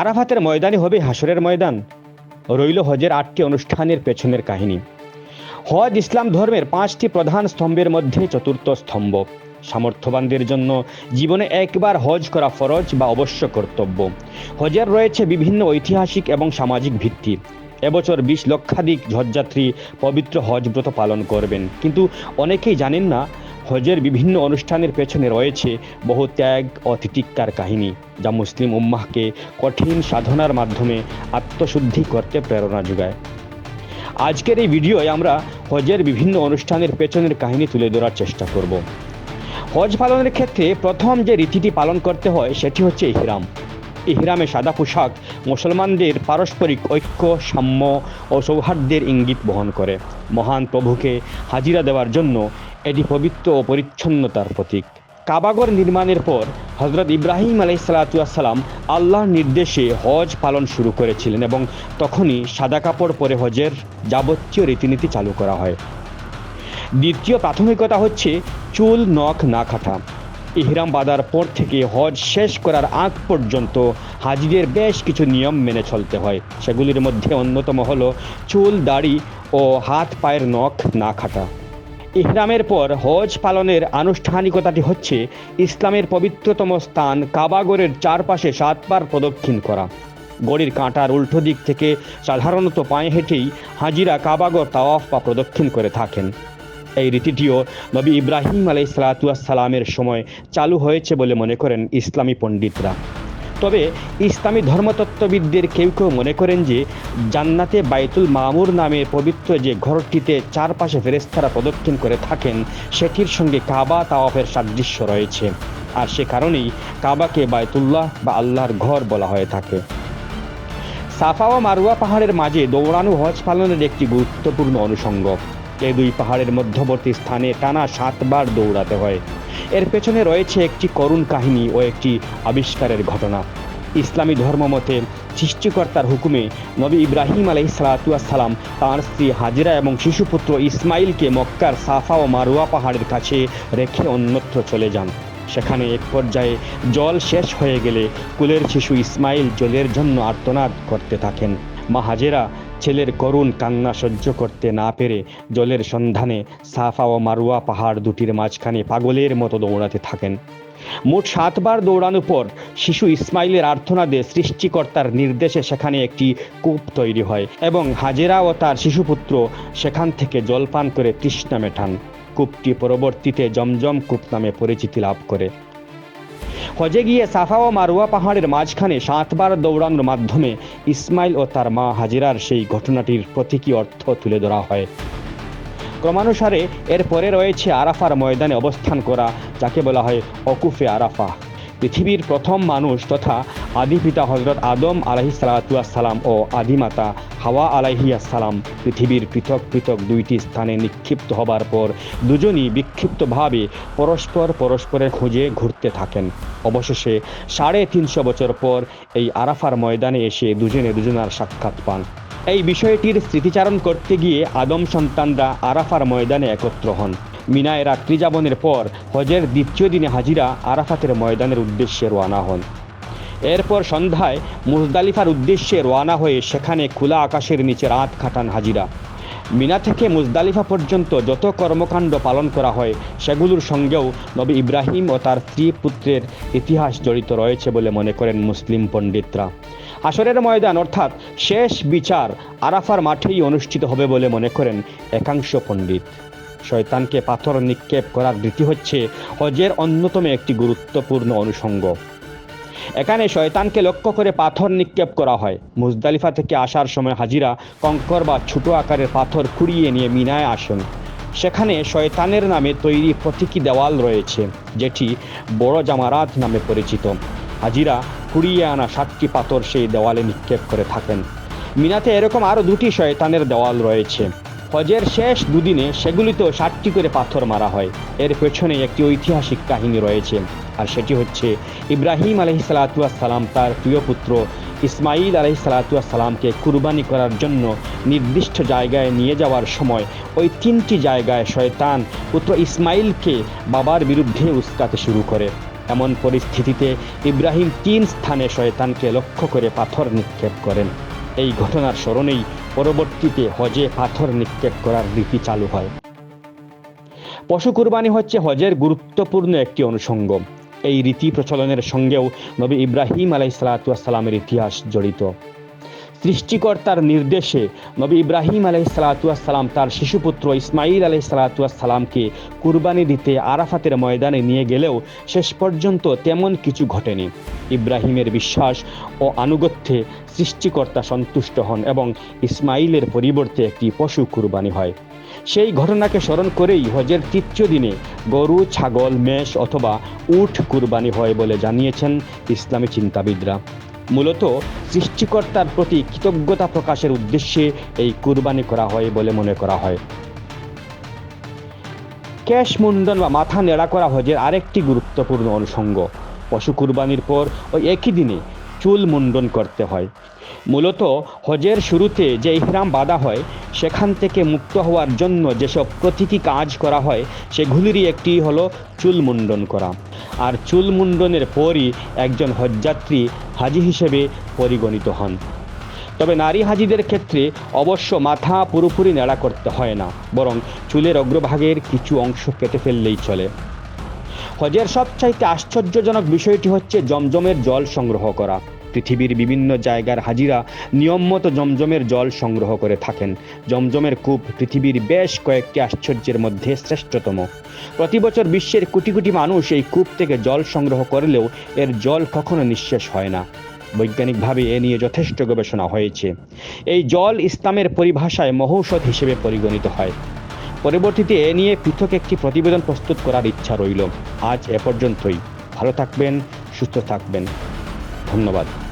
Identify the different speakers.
Speaker 1: আরাফাতের ময়দানই হবে হাসরের ময়দান। রইল হজের আটটি অনুষ্ঠানের পেছনের কাহিনী। হজ ইসলাম ধর্মের পাঁচটি প্রধান স্তম্ভের মধ্যে চতুর্থ স্তম্ভ। সামর্থ্যবানদের জন্য জীবনে একবার হজ করা ফরজ বা অবশ্য কর্তব্য। হজের রয়েছে বিভিন্ন ঐতিহাসিক এবং সামাজিক ভিত্তি। এবছর বিশ লক্ষাধিক হজযাত্রী পবিত্র হজ ব্রত পালন করবেন। কিন্তু অনেকেই জানেন না হজের বিভিন্ন অনুষ্ঠানের পেছনে রয়েছে বহু ত্যাগ ও তিতিক্ষার কাহিনী, যা মুসলিম উম্মাহকে কঠিন সাধনার মাধ্যমে আত্মশুদ্ধি করতে প্রেরণা যোগায়। আজকের এই ভিডিওয় আমরা হজের বিভিন্ন অনুষ্ঠানের পেছনের কাহিনী তুলে ধরার চেষ্টা করব। হজ পালনের ক্ষেত্রে প্রথম যে রীতিটি পালন করতে হয়, সেটি হচ্ছে ইহরাম। ইহরামে সাদা পোশাক মুসলমানদের পারস্পরিক ঐক্য, সাম্য ও সৌহার্দ্যের ইঙ্গিত বহন করে। মহান প্রভুকে হাজিরা দেওয়ার জন্য এটি পবিত্র ও পরিচ্ছন্নতার প্রতীক। কাবাগর নির্মাণের পর হজরত ইব্রাহিম আলাইসালাতাম আল্লাহর নির্দেশে হজ পালন শুরু করেছিলেন এবং তখনই সাদা কাপড় পরে হজের যাবতীয় রীতিনীতি চালু করা হয়। দ্বিতীয় প্রাথমিকতা হচ্ছে চুল নখ না কাটা। ইহরাম বাঁধার পর থেকে হজ শেষ করার আগ পর্যন্ত হাজিদের বেশ কিছু নিয়ম মেনে চলতে হয়। সেগুলির মধ্যে অন্যতম হল চুল, দাড়ি ও হাত পায়ের নখ না কাটা। ইহরামের পর হজ পালনের আনুষ্ঠানিকতাটি হচ্ছে ইসলামের পবিত্রতম স্থান কাবাগরের চারপাশে সাতবার প্রদক্ষিণ করা। গড়ির কাঁটার উল্টো দিক থেকে সাধারণত পায়ে হেঁটেই হাজিরা কাবাগর তাওয়াফ বা প্রদক্ষিণ করে থাকেন। এই রীতিটিও নবী ইব্রাহিম আলাই সালামের সময় চালু হয়েছে বলে মনে করেন ইসলামী পণ্ডিতরা। তবে ইসলামী ধর্মতত্ত্ববিদদের কেউ কেউ মনে করেন যে জান্নাতে বাইতুল মামুর নামের পবিত্র যে ঘরটিতে চারপাশে ফেরেস্তারা প্রদক্ষিণ করে থাকেন, সেটির সঙ্গে কাবা তাওয়াফের সাদৃশ্য রয়েছে। আর সে কারণেই কাবাকে বায়তুল্লাহ বা আল্লাহর ঘর বলা হয়ে থাকে। সাফা ও মারুয়া পাহাড়ের মাঝে দৌড়ানো হজ পালনের একটি গুরুত্বপূর্ণ অনুষঙ্গ। এই দুই পাহাড়ের মধ্যবর্তী স্থানে টানা সাতবার দৌড়াতে হয়। এর পেছনে রয়েছে একটি করুণ কাহিনী ও একটি আবিষ্কারের ঘটনা। ইসলামী ধর্মমতে সৃষ্টিকর্তার হুকুমে নবী ইব্রাহিম আলহ সালাতাম তাঁর স্ত্রী হাজিরা এবং শিশুপুত্র ইসমাইলকে মক্কার সাফা ও মারুয়া পাহাড়ের কাছে রেখে অন্যত্র চলে যান। সেখানে এক পর্যায়ে জল শেষ হয়ে গেলে কুলের শিশু ইসমাইল জলের জন্য আর্তনাদ করতে থাকেন। মা হাজেরা ছেলের করুণ কান্না সহ্য করতে না পেরে জলের সন্ধানে সাফা ও মারুয়া পাহাড় দুটির মাঝখানে পাগলের মতো দৌড়াতে থাকেন। মোট সাতবার দৌড়ানোর পর শিশু ইসমাইলের আর্থনাদে সৃষ্টিকর্তার নির্দেশে সেখানে একটি কূপ তৈরি হয় এবং হাজেরা ও তার শিশুপুত্র সেখান থেকে জলপান করে তৃষ্ণা মেটান। কূপটি পরবর্তীতে জমজম কূপ নামে পরিচিতি লাভ করে। হজে গিয়ে সাফা ও মারুয়া পাহাড়ের মাঝখানে সাতবার দৌড়ানোর মাধ্যমে ইসমাইল ও তার মা হাজিরার সেই ঘটনাটির প্রতীকী অর্থ তুলে ধরা হয়। ক্রমানুসারে এরপরে রয়েছে আরাফার ময়দানে অবস্থান করা, যাকে বলা হয় অকুফে আরাফা। পৃথিবীর প্রথম মানুষ তথা আদি পিতা হজরত আদম আলাহি সালাম ও আদিমাতা হাওয়া আলাইহিয়াসালাম পৃথিবীর পৃথক পৃথক দুইটি স্থানে নিক্ষিপ্ত হবার পর দুজনই বিক্ষিপ্তভাবে পরস্পর পরস্পরের খুঁজে ঘুরতে থাকেন। অবশেষে সাড়ে তিনশো বছর পর এই আরাফার ময়দানে এসে দুজনে দুজনার সাক্ষাৎ পান। এই বিষয়টির স্মৃতিচারণ করতে গিয়ে আদম সন্তানরা আরাফার ময়দানে একত্র হন। মিনায় রাত্রি যাপনের পর হজের দ্বিতীয় দিনে হাজিরা আরাফাতের ময়দানের উদ্দেশ্যে রওনা হন। এরপর সন্ধ্যায় মুজদালিফার উদ্দেশ্যে রওনা হয়ে সেখানে খোলা আকাশের নিচে রাত খাটান হাজিরা। মিনা থেকে মুজদালিফা পর্যন্ত যত কর্মকাণ্ড পালন করা হয়, সেগুলোর সঙ্গেও নবী ইব্রাহিম ও তার স্ত্রী পুত্রের ইতিহাস জড়িত রয়েছে বলে মনে করেন মুসলিম পণ্ডিতরা। আসরের ময়দান অর্থাৎ শেষ বিচার আরাফার মাঠেই অনুষ্ঠিত হবে বলে মনে করেন একাংশ পণ্ডিত। শয়তানকে, পাথর নিক্ষেপ করার রীতি হচ্ছে হজের অন্যতম একটি গুরুত্বপূর্ণ অনুষঙ্গ। এখানে শয়তানকে লক্ষ্য করে পাথর নিক্ষেপ করা হয়। মুজদালিফা থেকে আসার সময় হাজিরা কঙ্কর বা ছোট আকারের পাথর কুড়িয়ে নিয়ে মিনায় আসেন। সেখানে শয়তানের নামে তৈরি প্রতীকী দেওয়াল রয়েছে, যেটি বড় জামারাত নামে পরিচিত। হাজিরা কুড়িয়ে আনা সাতটি পাথর সেই দেওয়ালে নিক্ষেপ করে থাকেন। মিনাতে এরকম আরও দুটি শয়তানের দেওয়াল রয়েছে। হজের শেষ দুদিনে সেগুলিতেও ষাটটি করে পাথর মারা হয়। এর পেছনে একটি ঐতিহাসিক কাহিনী রয়েছে, আর সেটি হচ্ছে ইব্রাহিম আলহি সালাম তার প্রিয় পুত্র ইসমাইল আলহি সালাতামকে কুরবানি করার জন্য নির্দিষ্ট জায়গায় নিয়ে যাওয়ার সময় ওই তিনটি জায়গায় শয়তান পুত্র ইসমাইলকে বাবার বিরুদ্ধে উস্কাতে শুরু করে। এমন পরিস্থিতিতে ইব্রাহিম তিন স্থানে শয়তানকে লক্ষ্য করে পাথর নিক্ষেপ করেন। এই ঘটনার স্মরণেই পরবর্তীতে হজে পাথর নিক্ষেপ করার রীতি চালু হয়। পশু কুরবানি হচ্ছে হজের গুরুত্বপূর্ণ একটি অনুষঙ্গ। এই রীতি প্রচলনের সঙ্গেও নবী ইব্রাহিম আলাইসালাতামের ইতিহাস জড়িত। সৃষ্টিকর্তার নির্দেশে নবী ইব্রাহিম আলাইসালাতাম তার শিশুপুত্র ইসমাইল আলাইসালাতামকে কুরবানি দিতে আরাফাতের ময়দানে নিয়ে গেলেও শেষ পর্যন্ত তেমন কিছু ঘটেনি। ইব্রাহিমের বিশ্বাস ও আনুগত্যে সৃষ্টিকর্তা সন্তুষ্ট হন এবং ইসমাইলের পরিবর্তে একটি পশু কুরবানি হয়। সেই ঘটনাকে স্মরণ করেই হজের তৃতীয় দিনে গরু, ছাগল, মেষ অথবা উট কুরবানি হয় বলে জানিয়েছেন ইসলামী চিন্তাবিদরা। মূলত সৃষ্টিকর্তার প্রতি কৃতজ্ঞতা প্রকাশের উদ্দেশ্যে এই কুরবানি করা হয় বলে মনে করা হয়। ক্যাশ মুন্ডন বা মাথা নেড়া করা হজের আরেকটি গুরুত্বপূর্ণ অনুষঙ্গ। পশু কুরবানির পর ওই একই দিনে চুল মুন্ডন করতে হয়। মূলত হজের শুরুতে যে ইহরাম বাঁধা হয়, সেখান থেকে মুক্ত হওয়ার জন্য যেসব প্রতীকী কাজ করা হয়, সেগুলিরই একটি হলো চুল মুন্ডন করা। আর চুল মুন্ডনের পরই একজন হজযাত্রী হাজি হিসেবে পরিগণিত হন। তবে নারী হাজিদের ক্ষেত্রে অবশ্য মাথা পুরোপুরি নেড়া করতে হয় না, বরং চুলের অগ্রভাগের কিছু অংশ কেটে ফেললেই চলে। হজের সবচাইতে আশ্চর্যজনক বিষয়টি হচ্ছে জমজমের জল সংগ্রহ করা। পৃথিবীর বিভিন্ন জায়গার হাজিরা নিয়মমতো জমজমের জল সংগ্রহ করে থাকেন। জমজমের কূপ পৃথিবীর বেশ কয়েকটি আশ্চর্যের মধ্যে শ্রেষ্ঠতম। প্রতি বছর বিশ্বের কোটি কোটি মানুষ এই কূপ থেকে জল সংগ্রহ করলেও এর জল কখনো নিঃশেষ হয় না। বৈজ্ঞানিকভাবে এ নিয়ে যথেষ্ট গবেষণা হয়েছে। এই জল ইসলামের পরিভাষায় মহৌষধ হিসেবে পরিগণিত হয়। পরবর্তীতে এ নিয়ে পৃথক একটি প্রতিবেদন প্রস্তুত করার ইচ্ছা রইল। আজ এ পর্যন্তই। ভালো থাকবেন, সুস্থ থাকবেন। ধন্যবাদ।